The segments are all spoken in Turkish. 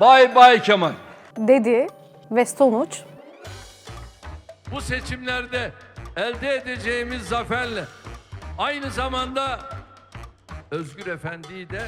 Bay Bay Kemal. dedi ve sonuç Bu seçimlerde elde edeceğimiz zaferle aynı zamanda Özgür Efendi'yi de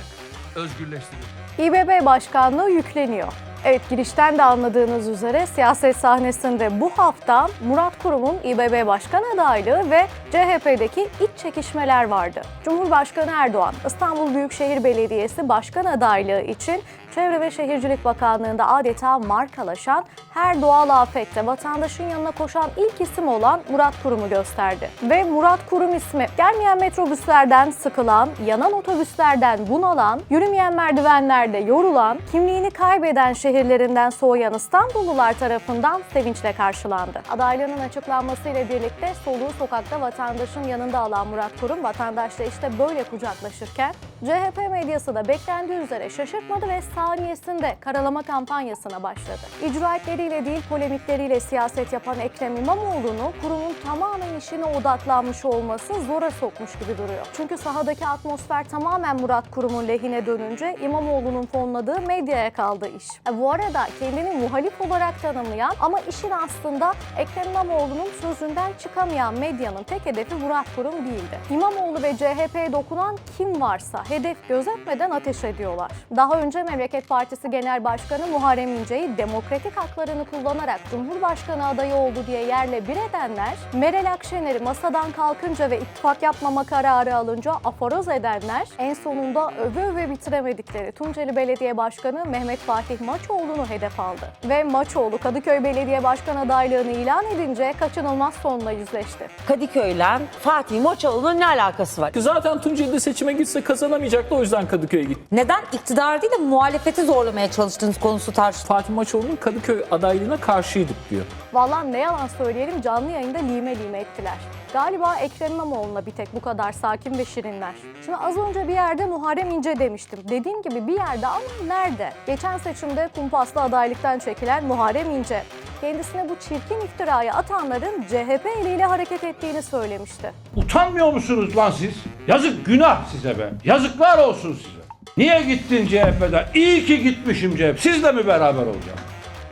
özgürleştirir. İBB Başkanlığı yükleniyor. Evet girişten de anladığınız üzere siyaset sahnesinde bu hafta Murat Kurum'un İBB Başkan adaylığı ve CHP'deki iç çekişmeler vardı. Cumhurbaşkanı Erdoğan, İstanbul Büyükşehir Belediyesi Başkan adaylığı için Çevre ve Şehircilik Bakanlığı'nda adeta markalaşan her doğal afette vatandaşın yanına koşan ilk isim olan Murat Kurum'u gösterdi. Ve Murat Kurum ismi gelmeyen metrobüslerden sıkılan, yanan otobüslerden bunalan, yürümeyen merdivenlerde yorulan, kimliğini kaybeden şehirlerinden soğuyan İstanbullular tarafından sevinçle karşılandı. Adaylığının açıklanmasıyla birlikte soluğu sokakta vatandaşın yanında alan Murat Kurum vatandaşla işte böyle kucaklaşırken CHP medyası da beklendiği üzere şaşırtmadı ve saniyesinde karalama kampanyasına başladı. İcraatleriyle değil polemikleriyle siyaset yapan Ekrem İmamoğlu'nu kurumun tamamen işine odaklanmış olması zora sokmuş gibi duruyor. Çünkü sahadaki atmosfer tamamen Murat Kurum'un lehine dönünce İmamoğlu'nun fonladığı medyaya kaldı iş. E, bu arada kendini muhalif olarak tanımlayan ama işin aslında Ekrem İmamoğlu'nun sözünden çıkamayan medyanın tek hedefi Murat Kurum değildi. İmamoğlu ve CHP'ye dokunan kim varsa hedef gözetmeden ateş ediyorlar. Daha önce Memleket Partisi Genel Başkanı Muharrem İnce'yi demokratik haklarını kullanarak Cumhurbaşkanı adayı oldu diye yerle bir edenler, Meral Akşener'i masadan kalkınca ve ittifak yapmama kararı alınca aforoz edenler, en sonunda öve öve bitiremedikleri Tunceli Belediye Başkanı Mehmet Fatih Maçoğlu'nu hedef aldı. Ve Maçoğlu Kadıköy Belediye Başkan adaylığını ilan edince kaçınılmaz sonla yüzleşti. Kadıköy'le Fatih Moçoğlu'nun ne alakası var? Zaten Tunceli'de seçime gitse kazanamayacaktı o yüzden Kadıköy'e gitti. Neden iktidar değil de muhalefeti zorlamaya çalıştığınız konusu tartışılıyor. Fatih Maçoğlu'nun Kadıköy adaylığına karşıydık diyor. Vallahi ne yalan söyleyelim canlı yayında lime lime ettiler. Galiba Ekrem İmamoğlu'na bir tek bu kadar sakin ve şirinler. Şimdi az önce bir yerde Muharrem İnce demiştim. Dediğim gibi bir yerde ama nerede? Geçen seçimde kumpaslı adaylıktan çekilen Muharrem İnce. Kendisine bu çirkin iftirayı atanların CHP eliyle hareket ettiğini söylemişti. Utanmıyor musunuz lan siz? Yazık günah size be. Yazıklar olsun size. Niye gittin CHP'den? İyi ki gitmişim CHP. Sizle mi beraber olacağım?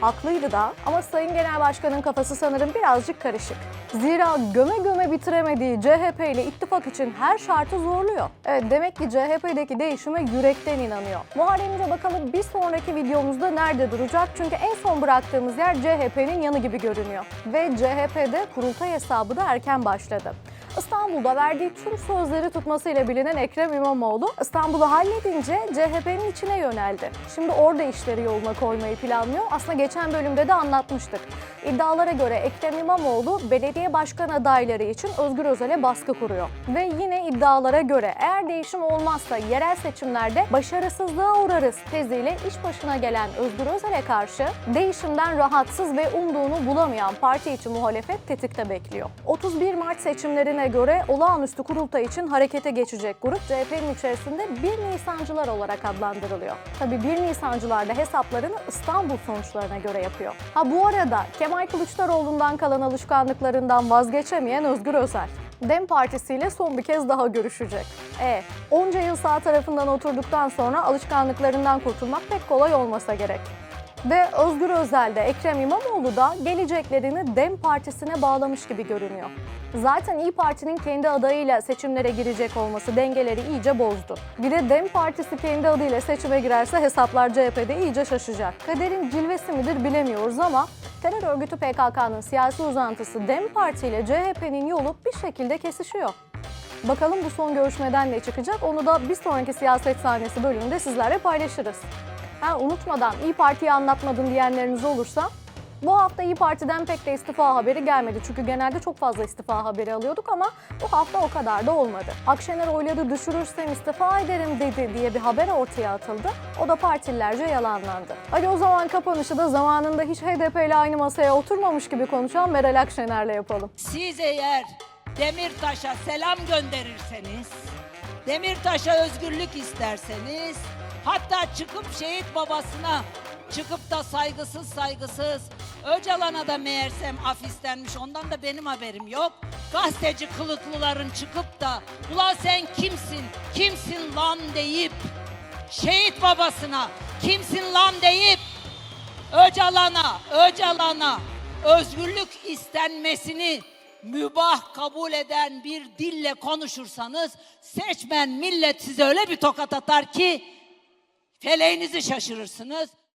Haklıydı da ama Sayın Genel Başkan'ın kafası sanırım birazcık karışık. Zira göme göme bitiremediği CHP ile ittifak için her şartı zorluyor. Evet demek ki CHP'deki değişime yürekten inanıyor. Muharrem İnce bakalım bir sonraki videomuzda nerede duracak? Çünkü en son bıraktığımız yer CHP'nin yanı gibi görünüyor. Ve CHP'de kurultay hesabı da erken başladı. İstanbul'da verdiği tüm sözleri tutmasıyla bilinen Ekrem İmamoğlu İstanbul'u halledince CHP'nin içine yöneldi. Şimdi orada işleri yoluna koymayı planlıyor. Aslında geçen bölümde de anlatmıştık. İddialara göre Ekrem İmamoğlu belediye başkan adayları için Özgür Özel'e baskı kuruyor. Ve yine iddialara göre eğer değişim olmazsa yerel seçimlerde başarısızlığa uğrarız teziyle iş başına gelen Özgür Özel'e karşı değişimden rahatsız ve umduğunu bulamayan parti içi muhalefet tetikte bekliyor. 31 Mart seçimlerine göre olağanüstü kurultay için harekete geçecek grup CHP'nin içerisinde 1 Nisancılar olarak adlandırılıyor. Tabii 1 Nisancılar da hesaplarını İstanbul sonuçlarına göre yapıyor. Ha bu arada Kemal Kılıçdaroğlu'ndan kalan alışkanlıklarından vazgeçemeyen Özgür Özel. DEM Partisi ile son bir kez daha görüşecek. E, onca yıl sağ tarafından oturduktan sonra alışkanlıklarından kurtulmak pek kolay olmasa gerek. Ve Özgür Özel de Ekrem İmamoğlu da geleceklerini DEM Partisi'ne bağlamış gibi görünüyor. Zaten İyi Parti'nin kendi adayıyla seçimlere girecek olması dengeleri iyice bozdu. Bir de DEM Partisi kendi adıyla seçime girerse hesaplar CHP'de iyice şaşacak. Kaderin cilvesi midir bilemiyoruz ama terör örgütü PKK'nın siyasi uzantısı DEM Parti ile CHP'nin yolu bir şekilde kesişiyor. Bakalım bu son görüşmeden ne çıkacak onu da bir sonraki siyaset sahnesi bölümünde sizlerle paylaşırız. Ha, unutmadan İyi Parti'yi anlatmadım diyenleriniz olursa bu hafta İyi Parti'den pek de istifa haberi gelmedi. Çünkü genelde çok fazla istifa haberi alıyorduk ama bu hafta o kadar da olmadı. Akşener oyları düşürürsem istifa ederim dedi diye bir haber ortaya atıldı. O da partililerce yalanlandı. Hadi o zaman kapanışı da zamanında hiç HDP ile aynı masaya oturmamış gibi konuşan Meral Akşener'le yapalım. Siz eğer Demirtaş'a selam gönderirseniz, Demirtaş'a özgürlük isterseniz, hatta çıkıp şehit babasına çıkıp da saygısız saygısız Öcalan'a da meğersem af istenmiş ondan da benim haberim yok. Gazeteci kılıklıların çıkıp da ulan sen kimsin, kimsin lan? deyip şehit babasına kimsin lan? deyip Öcalan'a, Öcalan'a özgürlük istenmesini mübah kabul eden bir dille konuşursanız seçmen millet size öyle bir tokat atar ki feleğinizi şaşırırsınız.